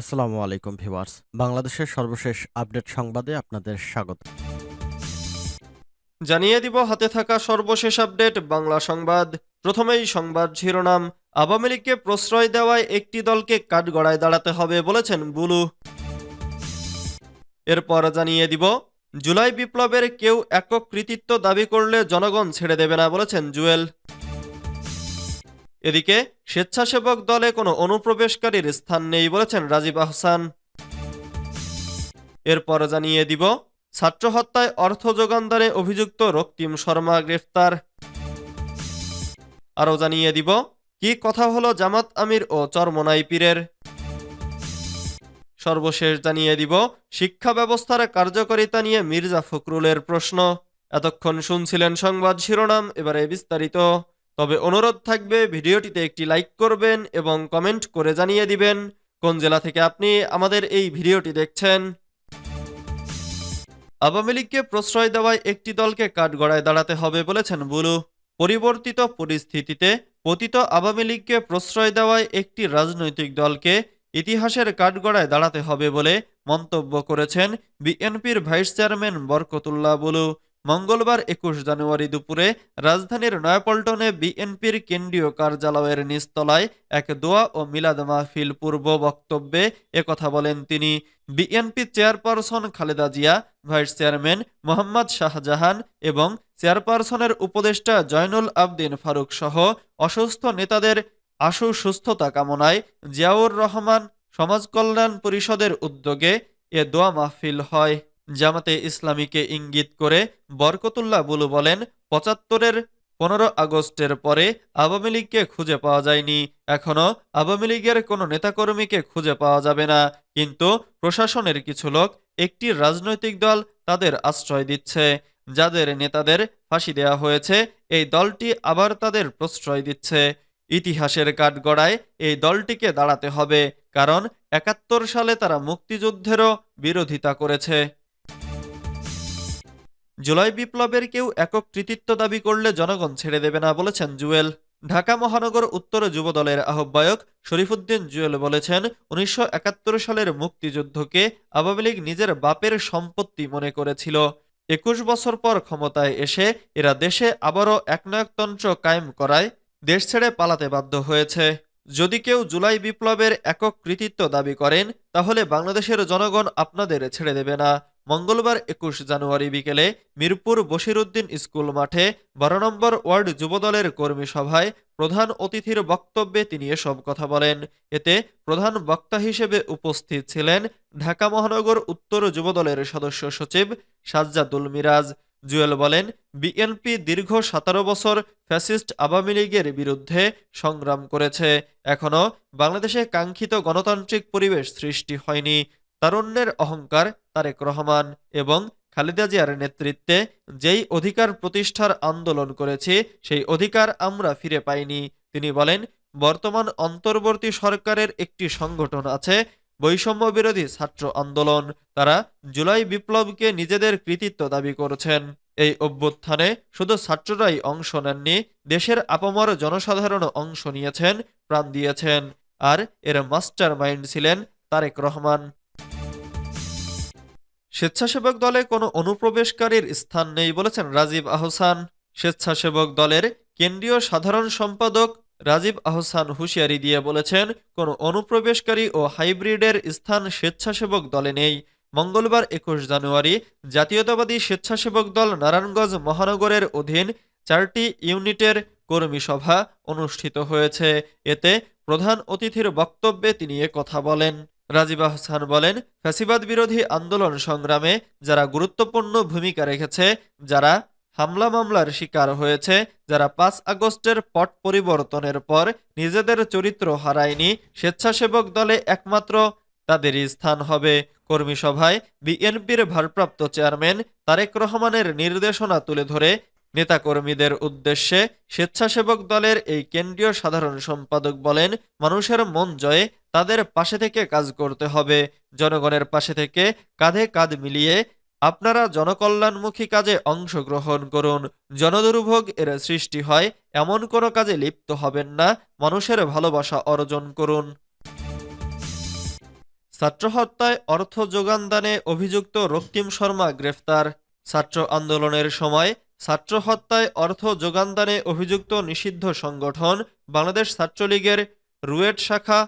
আসসালামু আলাইকুম ভিউয়ার্স। বাংলাদেশের সর্বশেষ আপডেট সংবাদে আপনাদের স্বাগত। জানিয়ে দিব, হাতে থাকা সর্বশেষ আপডেট, বাংলা সংবাদ। প্রথমেই সংবাদ শিরোনাম, আওয়ামী লীগকে প্রশ্রয় দেওয়ায় একটি দলকে কাঠগড়ায় দাঁড়াতে হবে বলেছেন বুলু। এরপর জানিয়ে দিব, জুলাই বিপ্লবের কেউ একক কৃতিত্ব দাবি করলে জনগণ ছেড়ে দেবে না বলেছেন জুয়েল। এদিকে স্বেচ্ছাসেবক দলে কোনো অনুপ্রবেশকারীর স্থান নেই বলেছেন রাজীব আহসান। এরপর জানিয়ে দিব, ছাত্র হত্যায় অর্থ যোগানদারে অভিযুক্ত রক্তিম শর্মা গ্রেফতার। আরও জানিয়ে দিব, কি কথা হলো জামাত আমির ও চরমনাই পীরের? সর্বশেষ জানিয়ে দিব, শিক্ষা ব্যবস্থার কার্যকারিতা নিয়ে মির্জা ফখরুলের প্রশ্ন। এতক্ষণ শুনছিলেন সংবাদ শিরোনাম, এবারে বিস্তারিত। তবে অনুরোধ থাকবে ভিডিওটিতে একটি লাইক করবেন এবং কমেন্ট করে জানিয়ে দিবেন কোন জেলা থেকে আপনি আমাদের এই ভিডিওটি দেখছেন। আওয়ামী লীগকে প্রশ্রয় দেওয়ায় একটি দলকে কাঠগড়ায় দাঁড়াতে হবে বলেছেন বুলু। পরিবর্তিত পরিস্থিতিতে পতিত আওয়ামী লীগকে প্রশ্রয় দেওয়ায় একটি রাজনৈতিক দলকে ইতিহাসের কাঠগড়ায় দাঁড়াতে হবে বলে মন্তব্য করেছেন বিএনপির ভাইস চেয়ারম্যান বরকতুল্লাহ বুলু। মঙ্গলবার একুশ জানুয়ারি দুপুরে রাজধানীর নয়াপল্টনে বিএনপির কেন্দ্রীয় কার্যালয়ের নিচতলায় এক দোয়া ও মিলাদ মাহফিল পূর্ব বক্তব্যে একথা বলেন তিনি। BNP chairperson Khaleda Zia, vice chairman Mohammad Shahjahan এবং চেয়ারপারসনের উপদেষ্টা জয়নুল আবদিন ফারুক সহ অসুস্থ নেতাদের আশু সুস্থতা কামনায় জিয়াউর রহমান সমাজ কল্যাণ পরিষদের উদ্যোগে এ দোয়া মাহফিল হয়। জামাতে ইসলামীকে ইঙ্গিত করে বরকতুল্লাহ বুলু বলেন, পঁচাত্তরের পনেরো আগস্টের পরে আওয়ামী লীগকে খুঁজে পাওয়া যায়নি। এখনও আওয়ামী লীগের কোনো নেতাকর্মীকে খুঁজে পাওয়া যাবে না। কিন্তু প্রশাসনের কিছু লোক একটি রাজনৈতিক দল তাদের আশ্রয় দিচ্ছে। যাদের নেতাদের ফাঁসি দেওয়া হয়েছে, এই দলটি আবার তাদের প্রশ্রয় দিচ্ছে। ইতিহাসের কাঠগড়ায় এই দলটিকে দাঁড়াতে হবে, কারণ একাত্তর সালে তারা মুক্তিযুদ্ধেরও বিরোধিতা করেছে। জুলাই বিপ্লবের কেউ একক কৃতিত্ব দাবি করলে জনগণ ছেড়ে দেবে না বলেছেন জুয়েল। ঢাকা মহানগর উত্তর যুব দলের আহ্বায়ক শরীফুদ্দিন জুয়েল বলেছেন, উনিশশো একাত্তর সালের মুক্তিযুদ্ধকে আওয়ামী লীগ নিজের বাপের সম্পত্তি মনে করেছিল। একুশ বছর পর ক্ষমতায় এসে এরা দেশে আবারও একনায়কতন্ত্র কায়েম করায় দেশ ছেড়ে পালাতে বাধ্য হয়েছে। যদি কেউ জুলাই বিপ্লবের একক কৃতিত্ব দাবি করেন, তাহলে বাংলাদেশের জনগণ আপনাদের ছেড়ে দেবে না। মঙ্গলবার একুশ জানুয়ারি বিকেলে মিরপুর বশিরউদ্দিন স্কুল মাঠে বারো নম্বর ওয়ার্ড যুবদলের কর্মী সভায় প্রধান অতিথির বক্তব্যে তিনি এসব কথা বলেন। এতে প্রধান বক্তা হিসেবে উপস্থিত ছিলেন ঢাকা মহানগর উত্তর যুবদলের সদস্য সচিব সাজ্জাদুল মিরাজ। জুয়েল বলেন, বিএনপি দীর্ঘ সতেরো বছর ফ্যাসিস্ট আওয়ামী লীগের বিরুদ্ধে সংগ্রাম করেছে। এখনও বাংলাদেশে কাঙ্ক্ষিত গণতান্ত্রিক পরিবেশ সৃষ্টি হয়নি। তারুণ্যের অহংকার তারেক রহমান এবং খালেদা জিয়ার নেতৃত্বে যেই অধিকার প্রতিষ্ঠার আন্দোলন করেছে, সেই অধিকার আমরা ফিরে পাইনি। তিনি বলেন, বর্তমান অন্তর্বর্তী সরকারের একটি সংগঠন আছে বৈষম্য বিরোধী ছাত্র আন্দোলন। তারা জুলাই বিপ্লবকে নিজেদের কৃতিত্ব দাবি করছেন। এই অভ্যুত্থানে শুধু ছাত্ররাই অংশ নেননি, দেশের আপামর জনসাধারণ অংশ নিয়েছেন, প্রাণ দিয়েছেন। আর এর মাস্টার মাইন্ড ছিলেন তারেক রহমান। স্বেচ্ছাসেবক দলে কোনো অনুপ্রবেশকারীর স্থান নেই বলেছেন রাজীব আহসান। স্বেচ্ছাসেবক দলের কেন্দ্রীয় সাধারণ সম্পাদক রাজীব আহসান হুঁশিয়ারি দিয়ে বলেছেন, কোনো অনুপ্রবেশকারী ও হাইব্রিডের স্থান স্বেচ্ছাসেবক দলে নেই। মঙ্গলবার একুশ জানুয়ারি জাতীয়তাবাদী স্বেচ্ছাসেবক দল নারায়ণগঞ্জ মহানগরের অধীন চারটি ইউনিটের কর্মী সভা অনুষ্ঠিত হয়েছে। এতে প্রধান অতিথির বক্তব্যে তিনি কথা বলেন। রাজীব আহসান বলেন, ফ্যাসিবাদ বিরোধী আন্দোলন সংগ্রামে যারা গুরুত্বপূর্ণ ভূমিকা রেখেছে, যারা হামলা মামলার শিকার হয়েছে, যারা পাঁচ আগস্টের পট পরিবর্তনের পর নিজেদের চরিত্র হারায়নি, স্বেচ্ছাসেবক দলে একমাত্র তাদেরই স্থান হবে। কর্মী সভায় বিএনপির ভারপ্রাপ্ত চেয়ারম্যান তারেক রহমানের নির্দেশনা তুলে ধরে নেতাকর্মীদের উদ্দেশ্যে স্বেচ্ছাসেবক দলের এই কেন্দ্রীয় সাধারণ সম্পাদক বলেন, মানুষের মন জয়ে তাদের পাশে থেকে কাজ করতে হবে। জনগণের পাশে থেকে কাঁধে কাঁধ মিলিয়ে আপনারা জনকল্যাণমুখী কাজে অংশগ্রহণ করুন। জনদুর্ভোগ এর সৃষ্টি হয়, এমন কোনো কাজে লিপ্ত হবেন না। মানুষের ভালোবাসা অর্জন করুন। ছাত্র হত্যায় অর্থ যোগানদানে অভিযুক্ত রক্তিম শর্মা গ্রেফতার। ছাত্র আন্দোলনের সময় ছাত্র হত্যায় অর্থ যোগানদানে অভিযুক্ত নিষিদ্ধ সংগঠন বাংলাদেশ ছাত্রলীগের রুয়েট শাখা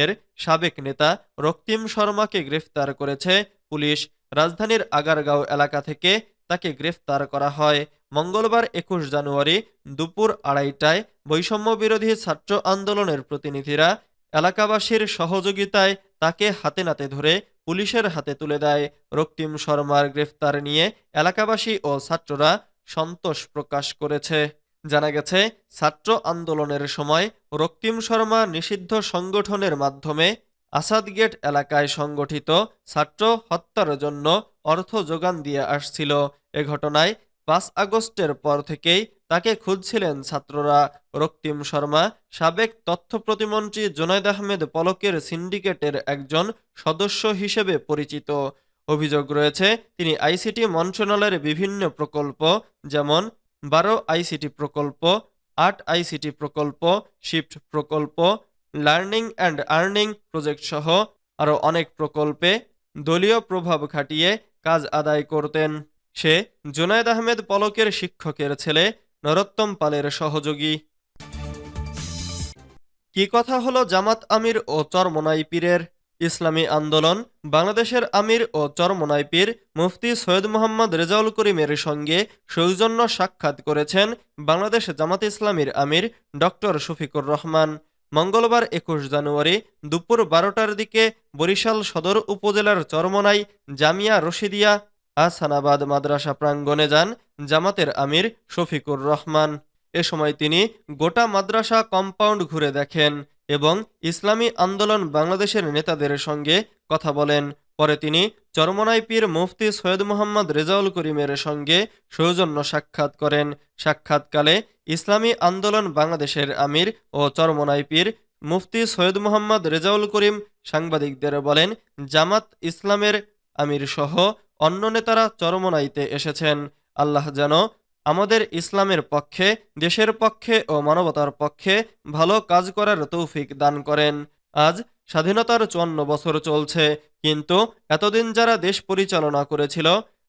এর সাবেক নেতা রক্তিম শর্মাকে গ্রেফতার করেছে পুলিশ। রাজধানীর আগারগাঁও এলাকা থেকে তাকে গ্রেফতার করা হয়। মঙ্গলবার একুশ জানুয়ারি দুপুর আড়াইটায় বৈষম্য বিরোধী ছাত্র আন্দোলনের প্রতিনিধিরা এলাকাবাসীর সহযোগিতায় তাকে হাতে নাতে ধরে পুলিশের হাতে তুলে দেয়। রক্তিম শর্মার গ্রেফতার নিয়ে এলাকাবাসী ও ছাত্ররা সন্তোষ প্রকাশ করেছে। জানা গেছে, ছাত্র আন্দোলনের সময় রক্তিম শর্মা নিষিদ্ধ সংগঠনের মাধ্যমে আসাদ গেট এলাকায় সংগঠিত ছাত্র হত্যার জন্য অর্থ যোগান দিয়ে আসছিল। এ ঘটনায় পাঁচ আগস্টের পর থেকেই তাকে খুঁজছিলেন ছাত্ররা। রক্তিম শর্মা সাবেক তথ্য প্রতিমন্ত্রী জোনায়দ আহমেদ পলকের সিন্ডিকেটের একজন সদস্য হিসেবে পরিচিত। অভিযোগ রয়েছে, তিনি আইসিটি মন্ত্রণালয়ের বিভিন্ন প্রকল্প, যেমন বারো আইসিটি প্রকল্প, আট আইসিটি প্রকল্প, শিফট প্রকল্প, লার্নিং অ্যান্ড আর্নিং প্রজেক্ট সহ আরও অনেক প্রকল্পে দলীয় প্রভাব খাটিয়ে কাজ আদায় করতেন। সে জুনায়দ আহমেদ পলকের শিক্ষকের ছেলে নরোত্তম পালের সহযোগী। কি কথা হলো জামাত আমির ও চরমোনাই পীরের? ইসলামী আন্দোলন, বাংলাদেশের আমির ও চরমোনাই পীর মুফতি সৈয়দ মোহাম্মদ রেজাউল করিমের সঙ্গে সৌজন্য সাক্ষাৎ করেছেন বাংলাদেশ জামাত ইসলামীর আমির ডক্টর শফিকুর রহমান। মঙ্গলবার একুশ জানুয়ারি দুপুর বারোটার দিকে বরিশাল সদর উপজেলার চরমনাই জামিয়া রশিদিয়া আসানাবাদ মাদ্রাসা প্রাঙ্গণে যান জামাতের আমির শফিকুর রহমান। এ সময় তিনি গোটা মাদ্রাসা কম্পাউন্ড ঘুরে দেখেন। এবং ইসলামী আন্দোলন বাংলাদেশের নেতাদের সঙ্গে কথা বলেন। পরে তিনি চরমনাই পীর মুফতি সৈয়দ মোহাম্মদ রেজাউল করিমের সঙ্গে সৌজন্য সাক্ষাৎ করেন। সাক্ষাৎকালে ইসলামী আন্দোলন বাংলাদেশের আমির ও চরমনাই পীর মুফতি সৈয়দ মোহাম্মদ রেজাউল করিম সাংবাদিকদের বলেন, জামাত ইসলামের আমির সহ অন্য নেতারা চরমনাইতে এসেছেন। আল্লাহ যেন আমাদের ইসলামের পক্ষে, দেশের পক্ষে ও মানবতার পক্ষে ভালো কাজ করার তৌফিক দান করেন। আজ স্বাধীনতার চুয়ান্ন বছর চলছে, কিন্তু এতদিন যারা দেশ পরিচালনা করেছিল,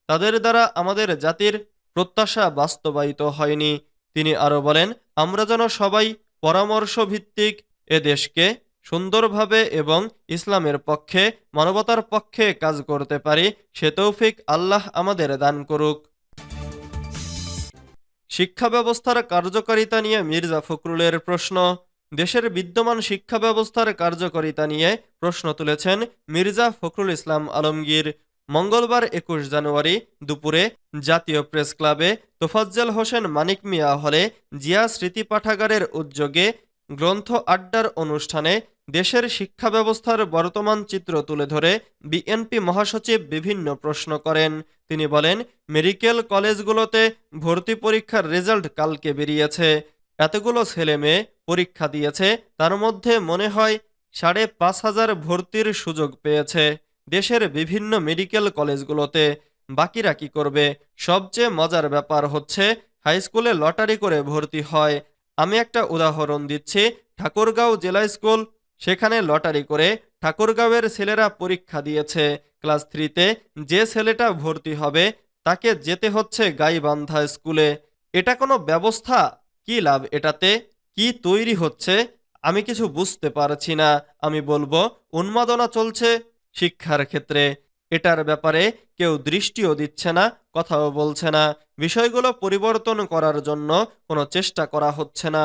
তাদের দ্বারা আমাদের জাতির প্রত্যাশা বাস্তবায়িত হয়নি। তিনি আরও বলেন, আমরা যেন সবাই পরামর্শ ভিত্তিক এ দেশকে সুন্দরভাবে এবং ইসলামের পক্ষে, মানবতার পক্ষে কাজ করতে পারি, সে তৌফিক আল্লাহ আমাদের দান করুক। শিক্ষা ব্যবস্থার কার্যকারিতা নিয়ে মির্জা ফখরুলের প্রশ্ন। দেশের বিদ্যমান শিক্ষা ব্যবস্থার কার্যকারিতা নিয়ে প্রশ্ন তুলেছেন মির্জা ফখরুল ইসলাম আলমগীর। মঙ্গলবার একুশ জানুয়ারি দুপুরে জাতীয় প্রেস ক্লাবে তোফাজ্জল হোসেন, মানিক মিয়া হলে জিয়া স্মৃতি পাঠাগারের উদ্যোগে গ্রন্থ আড্ডার অনুষ্ঠানে দেশের শিক্ষা ব্যবস্থার বর্তমান চিত্র তুলে ধরে বিএনপি মহাসচিব বিভিন্ন প্রশ্ন করেন। তিনি বলেন, মেডিকেল কলেজগুলোতে ভর্তি পরীক্ষার রেজাল্ট কালকে বেরিয়েছে। এতগুলো ছেলে মেয়ে পরীক্ষা দিয়েছে, তার মধ্যে মনে হয় সাড়ে পাঁচ হাজার ভর্তির সুযোগ পেয়েছে দেশের বিভিন্ন মেডিকেল কলেজগুলোতে। বাকিরা কি করবে? সবচেয়ে মজার ব্যাপার হচ্ছে, হাই স্কুলে লটারি করে ভর্তি হয়। আমি একটা উদাহরণ দিচ্ছি, ঠাকুরগাঁও জেলা স্কুল সেখানে লটারি করে ঠাকুরগাঁওয়ের ছেলেরা পরীক্ষা দিয়েছে। ক্লাস থ্রিতে যে ছেলেটা ভর্তি হবে, তাকে যেতে হচ্ছে গাইবান্ধা স্কুলে। এটা কোনো ব্যবস্থা? কি লাভ এটাতে? কি তৈরি হচ্ছে? আমি কিছু বুঝতে পারছি না, আমি বলব, উন্মাদনা চলছে শিক্ষার ক্ষেত্রে। এটার ব্যাপারে কেউ দৃষ্টিও দিচ্ছে না, কথাও বলছে না। বিষয়গুলো পরিবর্তন করার জন্য কোনো চেষ্টা করা হচ্ছে না।